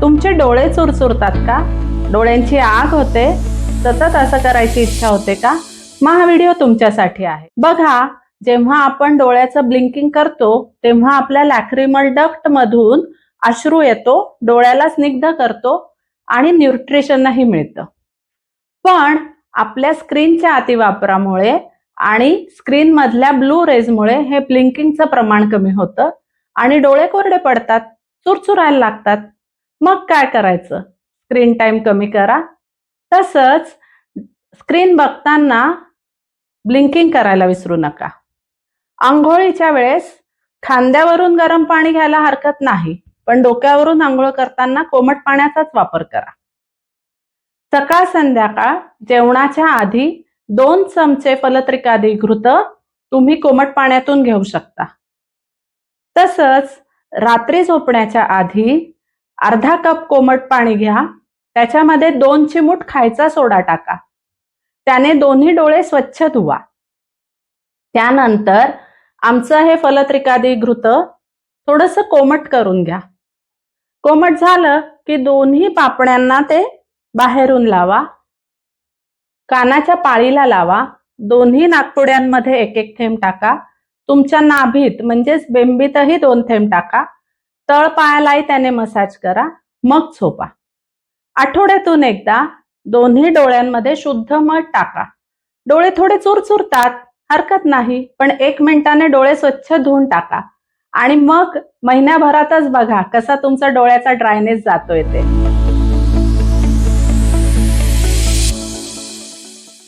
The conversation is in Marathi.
तुमचे डोळे चुरचुरतात का? डोळ्यांची आग होते? सतत असं करायची इच्छा होते का? मग हा व्हिडिओ तुमच्यासाठी आहे. बघा जेव्हा आपण डोळ्याचं ब्लिंकिंग करतो तेव्हा आपल्या लॅक्रिमल डक्ट मधून अश्रू येतो डोळ्याला स्निग्ध करतो आणि न्यूट्रिशनही मिळतं. पण आपल्या स्क्रीनच्या अतिवापरामुळे आणि स्क्रीन मधल्या ब्लू रेजमुळे हे ब्लिंकिंगचं प्रमाण कमी होतं आणि डोळे कोरडे पडतात चुरचुरायला लागतात. मग काय करायचं? स्क्रीन टाइम कमी करा. तसंच स्क्रीन बघताना ब्लिंकिंग करायला विसरू नका. आंघोळीच्या वेळेस खांद्यावरून गरम पाणी घ्यायला हरकत नाही पण डोक्यावरून आंघोळ करताना कोमट पाण्याचाच वापर करा. सकाळ संध्याकाळ जेवणाच्या आधी दोन चमचे फलत्रिकादी घृत तुम्ही कोमट पाण्यातून घेऊ शकता. तसंच रात्री झोपण्याच्या आधी अर्धा कप कोमट पाणी घ्या. त्याच्यामध्ये दोन चिमूट खायचा सोडा टाका. त्याने दोन्ही डोळे स्वच्छ धुवा. त्यानंतर आमचं हे फलत्रिकादी घृत थोडस कोमट करून घ्या. कोमट झालं की दोन्ही पापण्यांना ते बाहेरून लावा. कानाच्या पाळीला लावा. दोन्ही नागपुड्यांमध्ये एक एक थेंब टाका. तुमच्या नाभीत म्हणजेच बेंबीतही दोन थेंब टाका. तळ पायालाही त्याने मसाज करा मग झोपा. आठवड्यातून एकदा दोन्ही डोळ्यांमध्ये शुद्ध मध टाका. डोळे थोडे चुरचुरतात हरकत नाही पण एक मिनिटाने डोळे स्वच्छ धुवून टाका. आणि मग महिन्याभरातच बघा कसा तुमचा डोळ्याचा ड्रायनेस जातोय ते